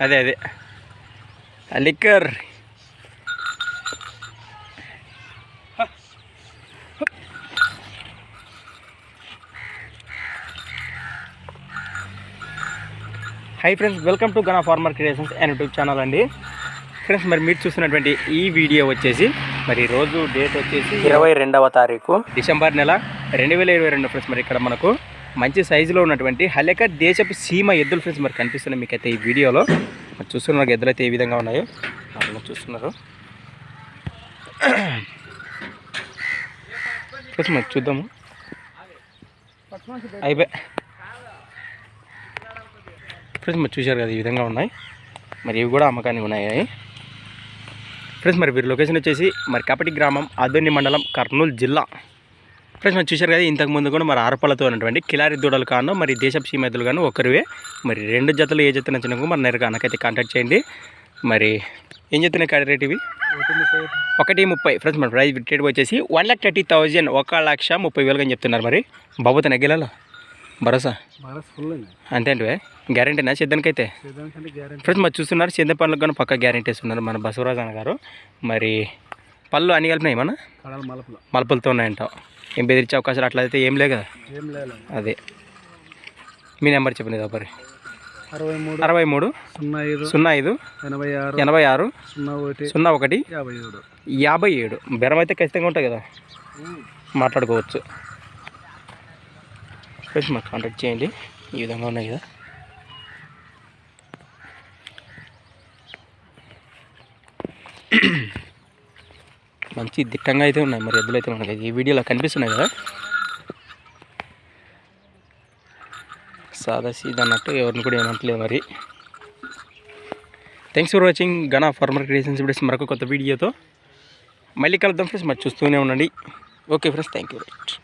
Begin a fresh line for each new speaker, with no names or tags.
అదే అదే. Liquor. Hi friends welcome to Gana farmer creations and YouTube channel అండి. Friends మరి మీరు చూస్తున్నటువంటి ఈ వీడియో వచ్చేసి మరి రోజు డేట్ వచ్చేసి ఇరవై రెండవ తారీఖు. డిసెంబర్ నెల రెండు వేల ఇరవై రెండు ఫ్రెండ్స్ మరి ఇక్కడ మనకు మంచి సైజులో ఉన్నటువంటి హలేకట్ దేశపు సీమ ఎద్దులు ఫ్రెండ్స్ మరి కనిపిస్తున్నాయి మీకైతే ఈ వీడియోలో. మరి చూస్తున్నారు ఎద్దులు అయితే ఏ విధంగా ఉన్నాయో అట్లా చూస్తున్నారు. ఫ్రెండ్స్ మరి చూద్దాము. అయిపోయి ఫ్రెండ్స్ మరి చూశారు కదా ఈ విధంగా ఉన్నాయి. మరి ఇవి కూడా అమ్మకానికి ఉన్నాయి ఫ్రెండ్స్ మరి వీరి లొకేషన్ వచ్చేసి మరి కపటి గ్రామం ఆదోని మండలం కర్నూలు జిల్లా. ఫ్రెండ్స్ మరి చూశారు కదా ఇంతకు ముందు కూడా మరి ఆరపలతో ఉన్నటువంటి కిలారి దూడలు కాను మరి దేశపు సీమెద్దలు కాను ఒకరివే. మరి రెండు జతలు ఏ జత నచ్చినా మరి నేరుగా నాకైతే కాంటాక్ట్ చేయండి. మరి ఏం చెప్తున్నాయి కాడి రేట్ ఇవి? ఒకటి ముప్పై. ఫ్రెండ్స్ మరి ప్రైస్ రేట్ వచ్చేసి వన్ ల్యాక్ థర్టీ థౌజండ్ ఒక లక్ష ముప్పై వేలుగా అని చెప్తున్నారు మరి. బాబుతో నెగ్గెలలో భరోసా? అంతే అంటే గ్యారంటీనా
గ్యారెంటీ
ఫ్రెండ్స్ మరి చూస్తున్నారు సిద్ధ పనులకు కానీ పక్క గ్యారంటీ ఇస్తున్నారు మన బసవరాజ్ అన్న గారు. మరి పళ్ళు అన్ని కలిపినాయి మన మలుపులతో ఉన్నాయంట. ఏం బెదిరించే అవకాశాలు అట్లా అయితే ఏం లే కదా?
ఏం లేదు
అదే. మీ నెంబర్ చెప్పండి ఒకరి
అరవై మూడు
అరవై మూడు
సున్నా ఐదు
సున్నా ఐదు
ఎనభై ఆరు
ఎనభై ఆరు
సున్నా ఒకటి
సున్నా ఒకటి
యాభై ఏడు.
యాభై ఏడు. బెరం అయితే ఖచ్చితంగా ఉంటుంది కదా? మాట్లాడుకోవచ్చు. ఫ్రెండ్స్ మాకు కాంటాక్ట్ చేయండి. ఈ విధంగా ఉన్నాయి కదా? మంచి దిట్టంగా అయితే ఉన్నాయి. మరి ఎద్దులు అయితే మనకి ఈ వీడియోలో కనిపిస్తున్నాయి కదా. సాదా సీదా అన్నట్టు ఎవరిని కూడా ఏమంటలేదు మరి. Thanks for watching Gana farmer creations videos మరొక కొత్త వీడియోతో మళ్ళీ కలుద్దాం ఫ్రెండ్స్ మరి చూస్తూనే ఉండండి. Okay friends thank you right